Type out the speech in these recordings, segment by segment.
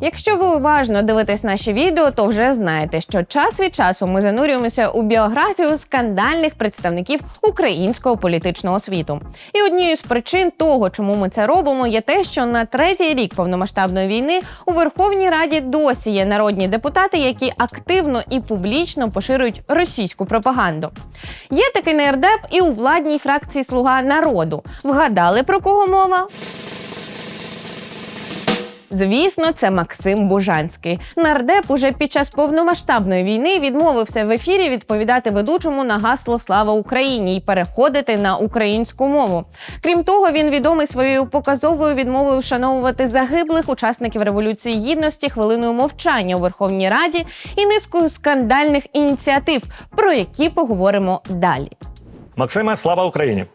Якщо ви уважно дивитесь наші відео, то вже знаєте, що час від часу ми занурюємося у біографію скандальних представників українського політичного світу. І однією з причин того, чому ми це робимо, є те, що на третій рік повномасштабної війни у Верховній Раді досі є народні депутати, які активно і публічно поширюють російську пропаганду. Є такий нердеп і у владній фракції Слуга народу. Вгадали про кого мова? Звісно, це Максим Бужанський. Нардеп уже під час повномасштабної війни відмовився в ефірі відповідати ведучому на гасло Слава Україні і переходити на українську мову. Крім того, він відомий своєю показовою відмовою вшановувати загиблих учасників революції гідності хвилиною мовчання у Верховній Раді і низкою скандальних ініціатив, про які поговоримо далі. Максиме, слава Україні!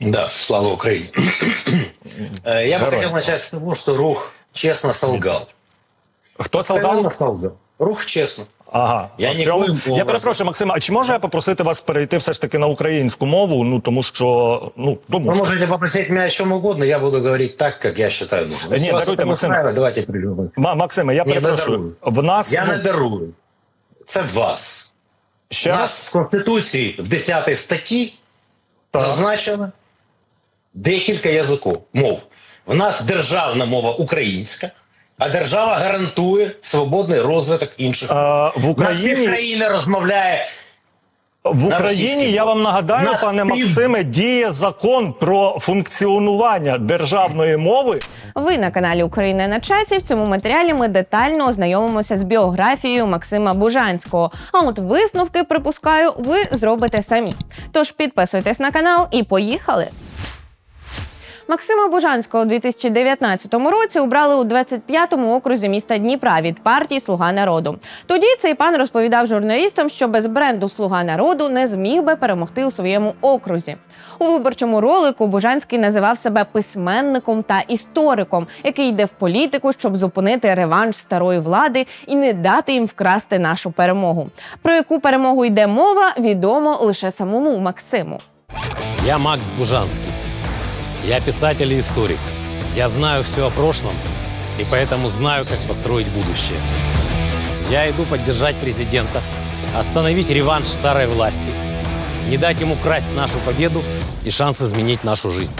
Да, слава Украине. Э, Я бы Героям хотел начать с того, что Рух честно солгал. Хто Откровенно солдат? солгал. Рух честно. Ага. Я А в ніколи цьому- не я образив. перепрошую, Максиме, а чи можу я попросити вас перейти все ж таки на українську мову? Ну тому що ну тому Вы що. можете попросить меня о чем угодно, я буду говорить так, как я считаю нужным. Нет, Если вас даруйте, это Максим. устраивает, давайте придумаем. Ма- Максиме, я Ні, не перепрошую. дарую. В нас Я ну, не дарую. Це вас. ще У раз нас в Конституції в 10 статті Так. зазначено декілька язиків, мов. В нас державна мова українська, а держава гарантує свободний розвиток інших. е, в Україні півкраїни розмовляє в Україні. Я вам нагадаю, Нас пане пів- Максиме, діє закон про функціонування державної мови. Ви на каналі Україна на часі. В цьому матеріалі ми детально ознайомимося з біографією Максима Бужанського. А от висновки, припускаю, ви зробите самі. Тож підписуйтесь на канал і поїхали. Максима Бужанського у 2019 році обрали у 25-му окрузі міста Дніпра від партії Слуга народу. Тоді цей пан розповідав журналістам, що без бренду Слуга народу не зміг би перемогти у своєму окрузі. У виборчому ролику Бужанський називав себе письменником та істориком, який йде в політику, щоб зупинити реванш старої влади і не дати їм вкрасти нашу перемогу. Про яку перемогу йде мова, відомо лише самому Максиму. Я Макс Бужанский. Я писатель и историк. Я знаю все о прошлом и поэтому знаю, как построить будущее. Я иду поддержать президента, остановить реванш старой власти, не дать ему красть нашу победу и шанс изменить нашу жизнь.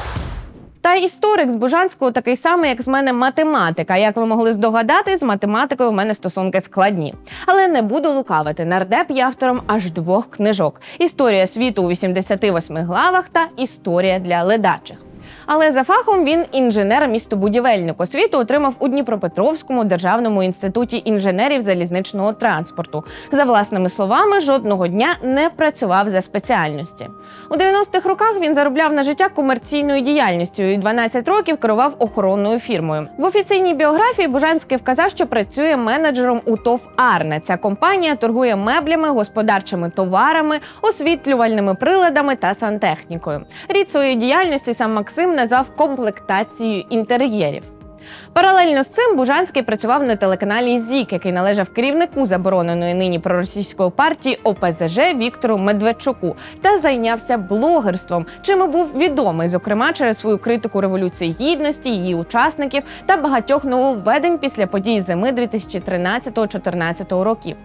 Та історик з Бужанського такий самий, як з мене математика. Як ви могли здогадати, з математикою в мене стосунки складні. Але не буду лукавити. Нардеп є автором аж двох книжок: Історія світу у 88 главах та Історія для ледачих. Але за фахом він інженер-містобудівельник. Освіту отримав у Дніпропетровському державному інституті інженерів залізничного транспорту. За власними словами, жодного дня не працював за спеціальності. У 90-х роках він заробляв на життя комерційною діяльністю і 12 років керував охоронною фірмою. В офіційній біографії Бужанський вказав, що працює менеджером у ТОВ Арне. Ця компанія торгує меблями, господарчими товарами, освітлювальними приладами та сантехнікою. Рід своєї діяльності сам Максим назвав комплектацією інтер'єрів. Паралельно з цим Бужанський працював на телеканалі ЗІК, який належав керівнику забороненої нині проросійської партії ОПЗЖ Віктору Медведчуку, та зайнявся блогерством, чим і був відомий, зокрема через свою критику революції гідності, її учасників та багатьох нововведень після подій зими 2013-2014 років.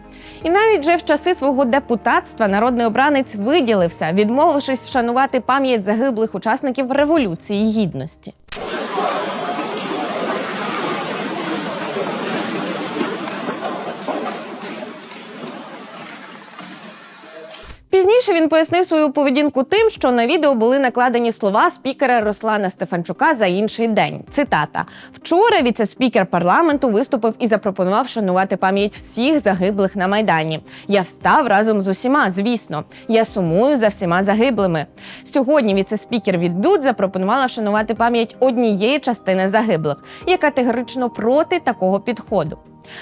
І навіть вже в часи свого депутатства народний обранець виділився, відмовившись вшанувати пам'ять загиблих учасників революції гідності. Пізніше він пояснив свою поведінку тим, що на відео були накладені слова спікера Руслана Стефанчука за інший день. Цитата: вчора віце-спікер парламенту виступив і запропонував шанувати пам'ять всіх загиблих на майдані. Я встав разом з усіма. Звісно, я сумую за всіма загиблими. Сьогодні віце-спікер від БЮД запропонувала вшанувати пам'ять однієї частини загиблих. Я категорично проти такого підходу.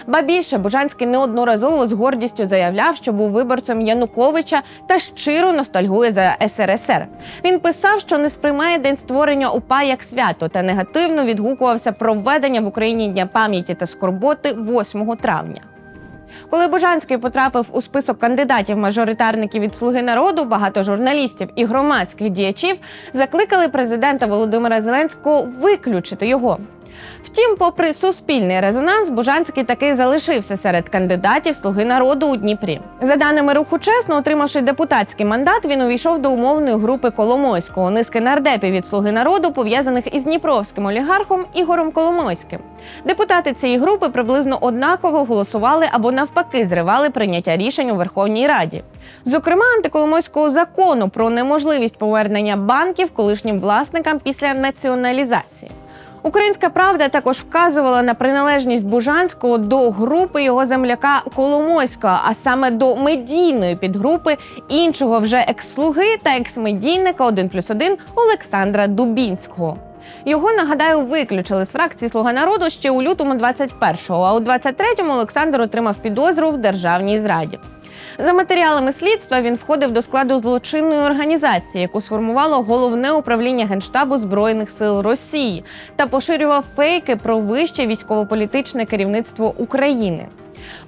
Ба більше Бужанський неодноразово з гордістю заявляв, що був виборцем Януковича та щиро ностальгує за СРСР. Він писав, що не сприймає день створення УПА як свято та негативно відгукувався про введення в Україні Дня пам'яті та скорботи 8 травня. Коли Бужанський потрапив у список кандидатів-мажоритарників від Слуги народу, багато журналістів і громадських діячів закликали президента Володимира Зеленського виключити його. Втім, попри суспільний резонанс, Бужанський таки залишився серед кандидатів Слуги народу у Дніпрі. За даними руху чесно, отримавши депутатський мандат, він увійшов до умовної групи Коломойського, низки нардепів від Слуги народу, пов'язаних із дніпровським олігархом Ігорем Коломойським. Депутати цієї групи приблизно однаково голосували або навпаки зривали прийняття рішень у Верховній Раді. Зокрема, антиколомойського закону про неможливість повернення банків колишнім власникам після націоналізації. Українська правда також вказувала на приналежність Бужанського до групи його земляка Коломойського, а саме до медійної підгрупи іншого вже екс-слуги та екс-медійника 1 плюс 1 Олександра Дубінського. Його нагадаю виключили з фракції Слуга народу ще у лютому 21-го, а у 23-му Олександр отримав підозру в державній зраді. За матеріалами слідства він входив до складу злочинної організації, яку сформувало головне управління генштабу збройних сил Росії, та поширював фейки про вище військово-політичне керівництво України.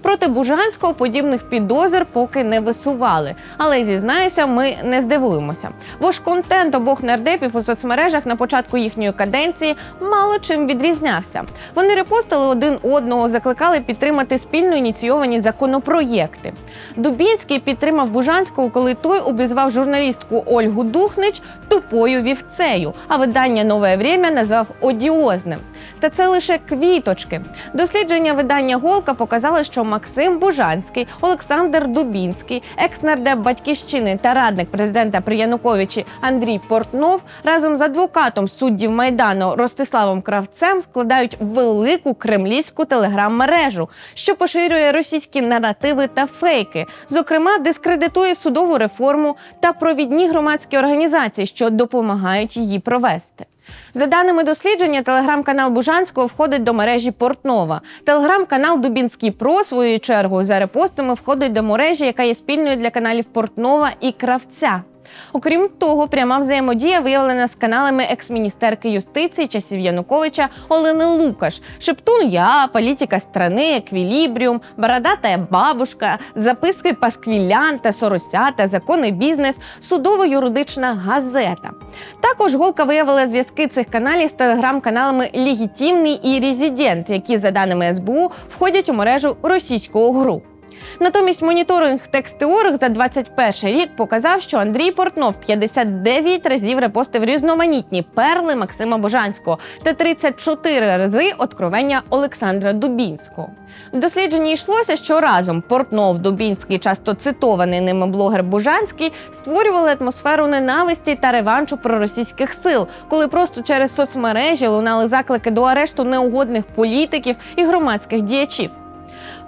Проти Бужанського подібних підозр поки не висували, але зізнаюся, ми не здивуємося. Бо ж контент обох нардепів у соцмережах на початку їхньої каденції мало чим відрізнявся. Вони репостили один одного, закликали підтримати спільно ініційовані законопроєкти. Дубінський підтримав Бужанського, коли той обізвав журналістку Ольгу Духнич тупою вівцею, а видання Нове Время назвав одіозним. Та це лише квіточки. Дослідження видання Голка показали, що Максим Бужанський, Олександр Дубінський, екс-нардеп батьківщини та радник президента при Януковичі Андрій Портнов разом з адвокатом суддів майдану Ростиславом Кравцем складають велику кремлівську телеграм-мережу, що поширює російські наративи та фейки, зокрема, дискредитує судову реформу та провідні громадські організації, що допомагають її провести. За даними дослідження, телеграм-канал Бужанського входить до мережі Портнова. Телеграм-канал Дубінський Про своєю чергою за репостами входить до мережі, яка є спільною для каналів Портнова і Кравця. Окрім того, пряма взаємодія виявлена з каналами екс-міністерки юстиції часів Януковича Олени Лукаш, Шептун Я, Політика страни, Еквілібріум, Бородата бабушка, записки Пасквілянта, Соросята, Закони бізнес, судово-юридична газета. Також голка виявила зв'язки цих каналів з телеграм-каналами Легітимний і Резидент, які, за даними СБУ, входять у мережу російського ГРУ. Натомість моніторинг текстеорг за 21 рік показав, що Андрій Портнов 59 разів репостив різноманітні перли Максима Божанського та 34 рази откровення Олександра Дубінського. В дослідженні йшлося, що разом Портнов, Дубінський, часто цитований ними блогер Бужанський, створювали атмосферу ненависті та реваншу проросійських сил, коли просто через соцмережі лунали заклики до арешту неугодних політиків і громадських діячів.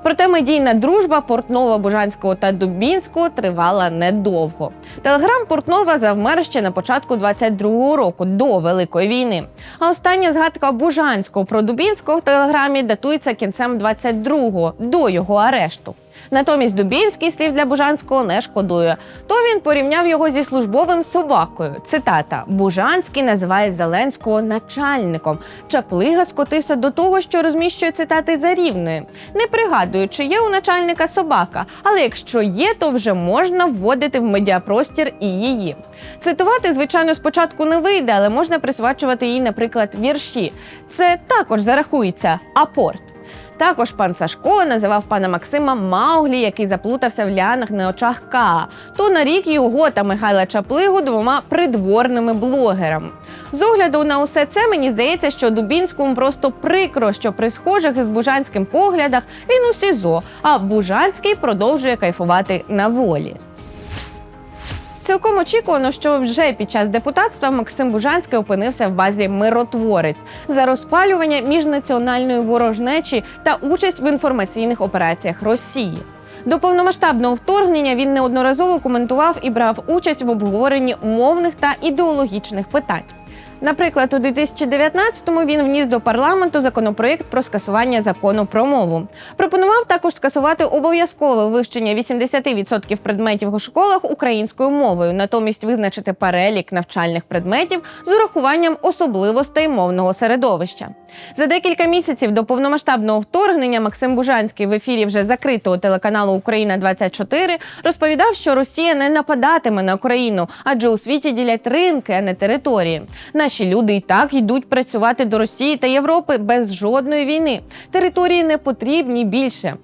Проте медійна дружба Портнова, Бужанського та Дубінського тривала недовго. Телеграм Портнова завмер ще на початку 22-го року до Великої війни. А остання згадка Бужанського про Дубінського в телеграмі датується кінцем 22-го, до його арешту. Натомість Дубінський слів для Бужанського не шкодує. То він порівняв його зі службовим собакою. Цитата: Бужанський називає Зеленського начальником. Чаплига скотився до того, що розміщує цитати за рівною. Не пригадую, чи є у начальника собака, але якщо є, то вже можна вводити в медіапростір і її. Цитувати, звичайно, спочатку не вийде, але можна присвячувати їй, наприклад, вірші. Це також зарахується апорт. Також пан Сашко називав пана Максима Мауглі, який заплутався в лянах на очах Каа, то нарік його та Михайла Чаплигу двома придворними блогерами. З огляду на усе це мені здається, що Дубінському просто прикро, що при схожих із Бужанським поглядах він у СІЗО, а Бужанський продовжує кайфувати на волі. Цілком очікувано, що вже під час депутатства Максим Бужанський опинився в базі миротворець за розпалювання міжнаціональної ворожнечі та участь в інформаційних операціях Росії. До повномасштабного вторгнення він неодноразово коментував і брав участь в обговоренні мовних та ідеологічних питань. Наприклад, у 2019-му він вніс до парламенту законопроєкт про скасування закону про мову. Пропонував також скасувати обов'язкове вивчення 80% предметів у школах українською мовою, натомість визначити перелік навчальних предметів з урахуванням особливостей мовного середовища. За декілька місяців до повномасштабного вторгнення Максим Бужанський в ефірі вже закритого телеканалу Україна 24 розповідав, що Росія не нападатиме на Україну, адже у світі ділять ринки, а не території. На наші люди і так йдуть працювати до Росії та Європи без жодної війни. Території не потрібні більше.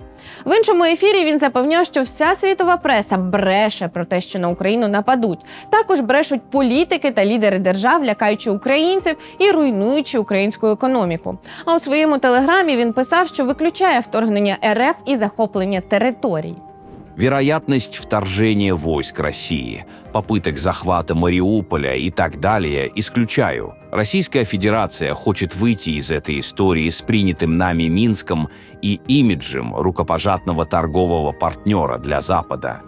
В іншому ефірі він запевняв, що вся світова преса бреше про те, що на Україну нападуть. Також брешуть політики та лідери держав, лякаючи українців і руйнуючи українську економіку. А у своєму телеграмі він писав, що виключає вторгнення РФ і захоплення територій. Вероятность вторжения войск России, попыток захвата Мариуполя и так далее исключаю. Российская Федерация хочет выйти из этой истории с принятым нами Минском и имиджем рукопожатного торгового партнера для Запада.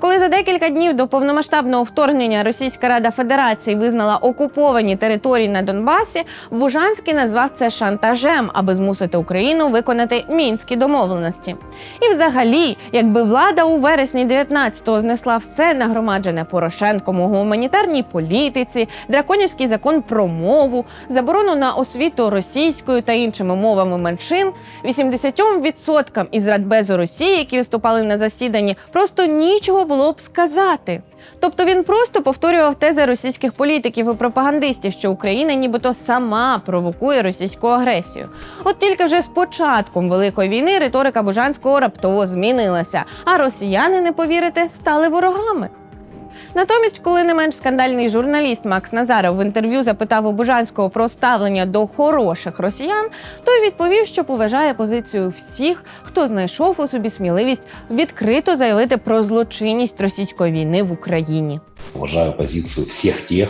Коли за декілька днів до повномасштабного вторгнення Російська Рада Федерації визнала окуповані території на Донбасі, Бужанський назвав це шантажем, аби змусити Україну виконати мінські домовленості. І, взагалі, якби влада у вересні 19-го знесла все нагромаджене Порошенком у гуманітарній політиці, драконівський закон про мову, заборону на освіту російською та іншими мовами меншин, 80% із Радбезу Росії, які виступали на засіданні, просто нічого було б сказати. Тобто він просто повторював тези російських політиків і пропагандистів, що Україна нібито сама провокує російську агресію. От тільки вже з початком великої війни риторика Бужанського раптово змінилася, а росіяни, не повірите, стали ворогами. Натомість, коли не менш скандальний журналіст Макс Назаров в інтерв'ю запитав у Бужанського про ставлення до хороших росіян, той відповів, що поважає позицію всіх, хто знайшов у собі сміливість відкрито заявити про злочинність російської війни в Україні. Вважаю позицію всіх тех,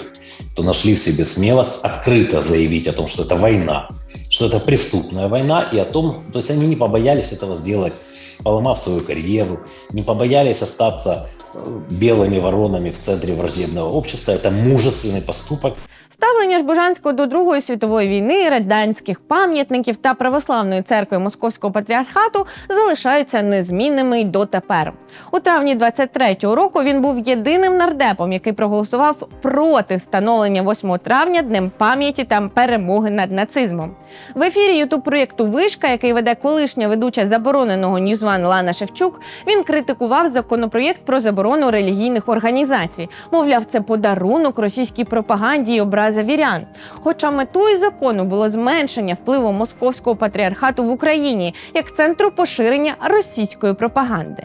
кто нашли в себе смелость открыто заявить о том, что это война, что это преступная война, и о том, то есть они не побоялись этого сделать, поломав свою карьеру, не побоялись остаться э, белыми воронами в центре враждебного общества. Это мужественный поступок. Ставлення ж Бужанського до Другої світової війни, радянських пам'ятників та православної церкви Московського патріархату залишаються незмінними й дотепер. У травні 23-го року він був єдиним нардепом, який проголосував проти встановлення 8 травня днем пам'яті та перемоги над нацизмом. В ефірі ютуб проєкту Вишка, який веде колишня ведуча забороненого Ньюзван Лана Шевчук, він критикував законопроєкт про заборону релігійних організацій. Мовляв, це подарунок російській пропаганді і образа вірян. Хоча метою закону було зменшення впливу московського патріархату в Україні як центру поширення російської пропаганди.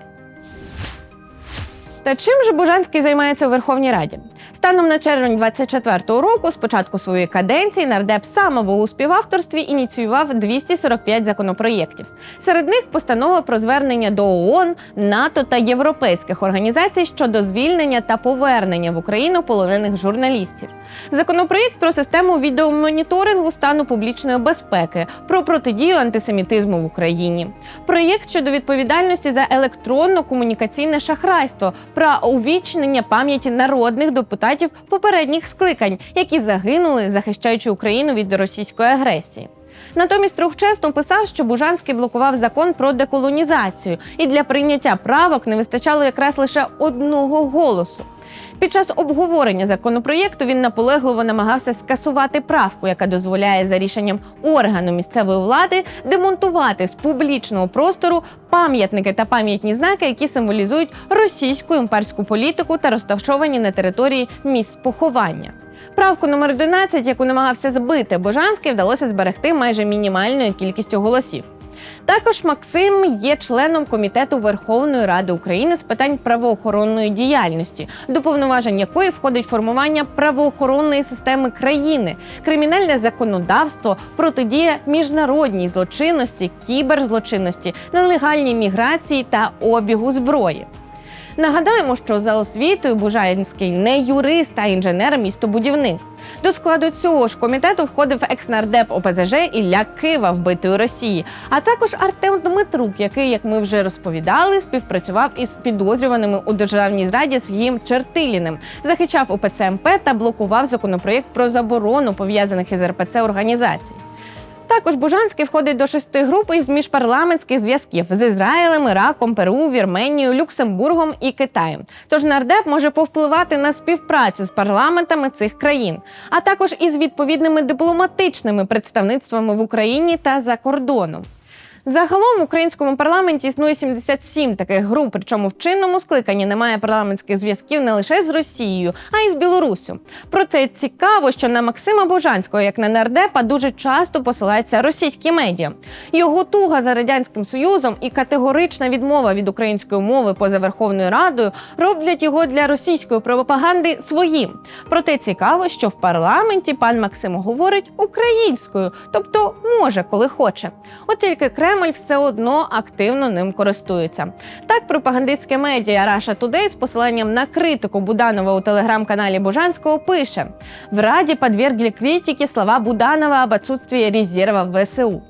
Та чим же Бужанський займається у Верховній Раді? Станом на червень 24-го року, з початку своєї каденції, нардеп сам або у співавторстві ініціював 245 законопроєктів. Серед них постанова про звернення до ООН, НАТО та європейських організацій щодо звільнення та повернення в Україну полонених журналістів. Законопроєкт про систему відеомоніторингу стану публічної безпеки, про протидію антисемітизму в Україні. Проєкт щодо відповідальності за електронно-комунікаційне шахрайство, про увічнення пам'яті народних депутатів попередніх скликань, які загинули, захищаючи Україну від російської агресії. Натомість рух чесно писав, що Бужанський блокував закон про деколонізацію, і для прийняття правок не вистачало якраз лише одного голосу. Під час обговорення законопроєкту він наполегливо намагався скасувати правку, яка дозволяє за рішенням органу місцевої влади демонтувати з публічного простору пам'ятники та пам'ятні знаки, які символізують російську імперську політику та розташовані на території місць поховання. Правку номер 11, яку намагався збити Божанський, вдалося зберегти майже мінімальною кількістю голосів. Також Максим є членом комітету Верховної Ради України з питань правоохоронної діяльності, до повноважень якої входить формування правоохоронної системи країни, кримінальне законодавство, протидія міжнародній злочинності, кіберзлочинності, нелегальній міграції та обігу зброї. Нагадаємо, що за освітою Бужанський не юрист, а інженер-містобудівник. До складу цього ж комітету входив екснардеп ОПЗЖ Ілля Кива, вбитої Росії, а також Артем Дмитрук, який, як ми вже розповідали, співпрацював із підозрюваними у державній зраді Сергієм Чертиліним, захищав УПЦ МП та блокував законопроєкт про заборону пов'язаних із РПЦ організацій. Також Бужанський входить до шести груп із міжпарламентських зв'язків з Ізраїлем, Іраком, Перу, Вірменією, Люксембургом і Китаєм. Тож нардеп може повпливати на співпрацю з парламентами цих країн, а також із відповідними дипломатичними представництвами в Україні та за кордоном. Загалом в українському парламенті існує 77 таких груп, причому в чинному скликанні немає парламентських зв'язків не лише з Росією, а й з Білоруссю. Проте цікаво, що на Максима Божанського, як на нардепа, дуже часто посилаються російські медіа. Його туга за радянським союзом і категорична відмова від української мови поза Верховною Радою роблять його для російської пропаганди своїм. Проте цікаво, що в парламенті пан Максим говорить українською, тобто може, коли хоче. От тільки Кремль все одно активно ним користується. Так, пропагандистське медіа Russia Today з посиланням на критику Буданова у телеграм-каналі Бужанського пише: в Раді подвергли критики слова Буданова об отсутствии резерва в ВСУ.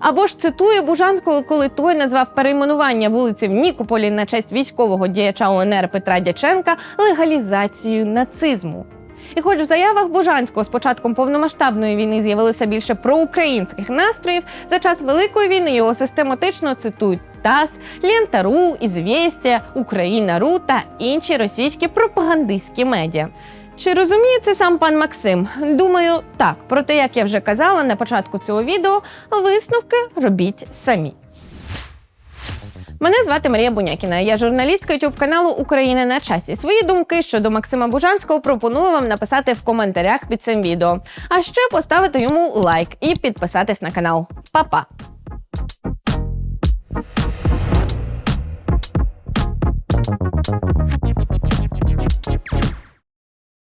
Або ж цитує Бужанського, коли той назвав перейменування вулиці в Нікополі на честь військового діяча УНР Петра Дяченка легалізацією нацизму. І хоч в заявах Бужанського з початком повномасштабної війни з'явилося більше проукраїнських настроїв, за час Великої війни його систематично цитують ТАСС, Лента.ру, Ізвєстія, Україна.ру та інші російські пропагандистські медіа. Чи розуміє це сам пан Максим? Думаю, так. Проте, як я вже казала на початку цього відео, висновки робіть самі. Мене звати Марія Бунякіна. Я журналістка youtube каналу Україна на часі. Свої думки щодо Максима Бужанського пропоную вам написати в коментарях під цим відео. А ще поставити йому лайк і підписатись на канал. Па-па!